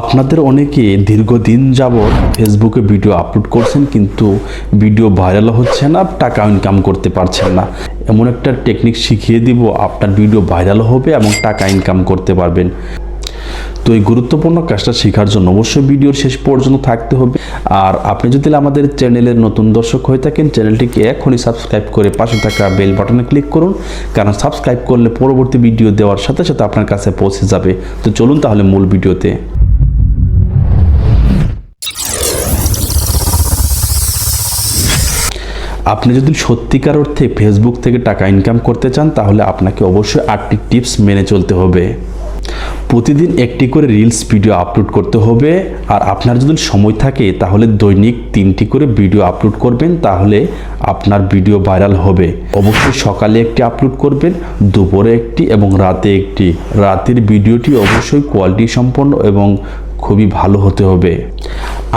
আপনাদের অনেকে দীর্ঘদিন যাবৎ ফেসবুকে ভিডিও আপলোড করছেন, কিন্তু ভিডিও ভাইরাল হচ্ছে না, টাকা ইনকাম করতে পারছেন না। এমন একটা টেকনিক শিখিয়ে দিব, আপনার ভিডিও ভাইরাল হবে এবং টাকা ইনকাম করতে পারবেন। তো এই গুরুত্বপূর্ণ কাজটা শেখার জন্য অবশ্যই ভিডিওর শেষ পর্যন্ত থাকতে হবে। আর আপনি যদি আমাদের চ্যানেলের নতুন দর্শক হয়ে থাকেন চ্যানেলটিকে এখনই সাবস্ক্রাইব করে পাশে থাকা বেল বাটনে ক্লিক করুন, কারণ সাবস্ক্রাইব করলে পরবর্তী ভিডিও দেওয়ার সাথে সাথে আপনার কাছে পৌঁছে যাবে। তো চলুন তাহলে মূল ভিডিওতে আপনি যদি সত্যিকার অর্থে ফেসবুক থেকে টাকা ইনকাম করতে চান, তাহলে আপনাকে অবশ্যই আটটি টিপস মেনে চলতে হবে। প্রতিদিন একটি করে রিলস ভিডিও আপলোড করতে হবে। আর আপনার যদি সময় থাকে, তাহলে দৈনিক তিনটি করে ভিডিও আপলোড করবেন, তাহলে আপনার ভিডিও ভাইরাল হবে। অবশ্যই সকালে একটি আপলোড করবেন, দুপুরে একটি এবং রাতে একটি। রাতের ভিডিওটি অবশ্যই কোয়ালিটি সম্পন্ন এবং খুবই ভালো হতে হবে।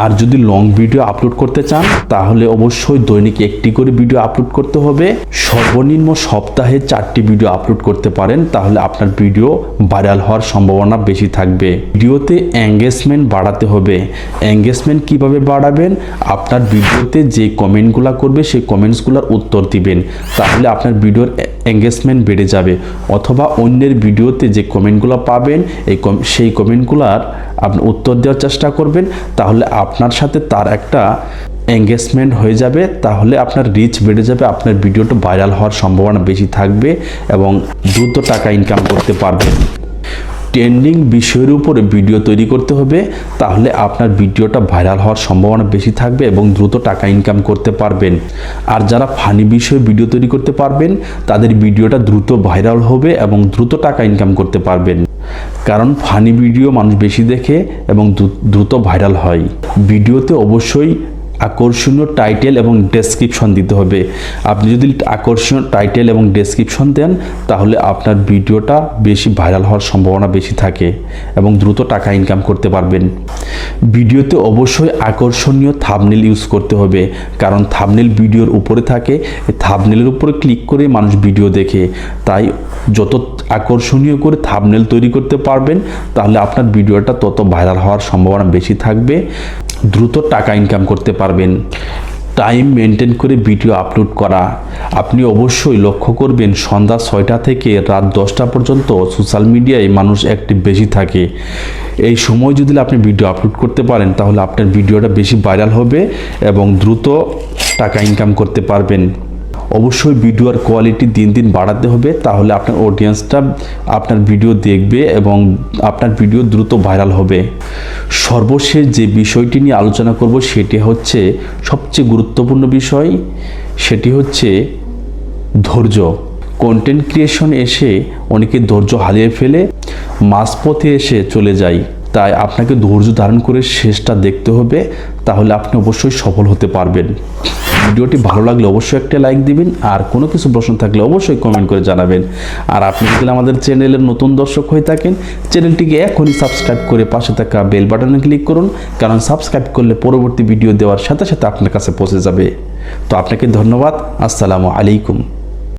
আর যদি লং ভিডিও আপলোড করতে চান, তাহলে অবশ্যই দৈনিক একটি করে ভিডিও আপলোড করতে হবে। সর্বনিম্ন সপ্তাহে চারটি ভিডিও আপলোড করতে পারেন, তাহলে আপনার ভিডিও ভাইরাল হওয়ার সম্ভাবনা বেশি থাকবে। ভিডিওতে এঙ্গেজমেন্ট বাড়াতে হবে। এঙ্গেজমেন্ট কীভাবে বাড়াবেন? আপনার ভিডিওতে যে কমেন্টগুলো করবে, সেই কমেন্টসগুলোর উত্তর দিবেন। তাহলে আপনার ভিডিওর এঙ্গেজমেন্ট বেড়ে যাবে। অথবা অন্যের ভিডিওতে যে কমেন্টগুলো পাবেন, এই সেই কমেন্টগুলার আপনি উত্তর দেওয়ার চেষ্টা করবেন, তাহলে আপনার সাথে তার একটা এঙ্গেজমেন্ট হয়ে যাবে, তাহলে আপনার রিচ বেড়ে যাবে, আপনার ভিডিওটা ভাইরাল হওয়ার সম্ভাবনা বেশি থাকবে এবং দ্রুত টাকা ইনকাম করতে পারবেন ট্রেন্ডিং বিষয়ের উপরে ভিডিও তৈরি করতে হবে, তাহলে আপনার ভিডিওটা ভাইরাল হওয়ার সম্ভাবনা বেশি থাকবে এবং দ্রুত টাকা ইনকাম করতে পারবেন। আর যারা ফানি বিষয়ে ভিডিও তৈরি করতে পারবেন, তাদের ভিডিওটা দ্রুত ভাইরাল হবে এবং দ্রুত টাকা ইনকাম করতে পারবেন। কারণ ফানি ভিডিও মানুষ বেশি দেখে এবং দ্রু- দ্রুত ভাইরাল হয়। ভিডিওতে অবশ্যই আকর্ষণীয় টাইটেল এবং ডেসক্রিপশন দিতে হবে। আপনি যদি আকর্ষণীয় টাইটেল এবং ডেসক্রিপশন দেন, তাহলে আপনার ভিডিওটা বেশি ভাইরাল হওয়ার সম্ভাবনা বেশি থাকে এবং দ্রুত টাকা ইনকাম করতে পারবেন। ভিডিওতে অবশ্যই আকর্ষণীয় থাবনেল ইউজ করতে হবে, কারণ থাবনেল ভিডিওর উপরে থাকে। থাবনেলের উপরে ক্লিক করে মানুষ ভিডিও দেখে। তাই যত আকর্ষণীয় করে থাবনেল তৈরি করতে পারবেন, তাহলে আপনার ভিডিওটা তত ভাইরাল হওয়ার সম্ভাবনা বেশি থাকবে। দ্রুত টাকা ইনকাম করতে পারবেন। টাইম মেনটেন করে ভিডিও আপলোড করা। আপনি অবশ্যই লক্ষ্য করবেন সন্ধ্যা ছয়টা থেকে রাত দশটা পর্যন্ত সোশ্যাল মিডিয়ায় মানুষ অ্যাক্টিভ বেশি থাকে। এই সময় যদি আপনি ভিডিও আপলোড করতে পারেন, তাহলে আপনার ভিডিওটা বেশি ভাইরাল হবে এবং দ্রুত টাকা ইনকাম করতে পারবেন। অবশ্যই ভিডিওর কোয়ালিটি দিন দিন বাড়াতে হবে, তাহলে আপনার অডিয়েন্সটা আপনার ভিডিও দেখবে এবং আপনার ভিডিও দ্রুত ভাইরাল হবে। সর্বশেষ যে বিষয়টি নিয়ে আলোচনা করব, সেটি হচ্ছে সবচেয়ে গুরুত্বপূর্ণ বিষয়, সেটি হচ্ছে ধৈর্য। কন্টেন্ট ক্রিয়েশন এসে অনেকে ধৈর্য হারিয়ে ফেলে, মাঝপথে এসে চলে যায়। তাই আপনাকে ধৈর্য ধারণ করে শেষটা দেখতে হবে, তাহলে আপনি অবশ্যই সফল হতে পারবেন। ভিডিওটি ভালো লাগলে অবশ্যই একটা লাইক দিবেন, আর কোনো কিছু প্রশ্ন থাকলে অবশ্যই কমেন্ট করে জানাবেন। আর আপনি যদি আমাদের চ্যানেলের নতুন দর্শক হয়ে থাকেন, চ্যানেলটিকে এখনই সাবস্ক্রাইব করে পাশে থাকা বেল বাটনে ক্লিক করুন, কারণ সাবস্ক্রাইব করলে পরবর্তী ভিডিও দেওয়ার সাথে সাথে আপনার কাছে পৌঁছে যাবে। তো আপনাকে ধন্যবাদ, আসসালামু আলাইকুম।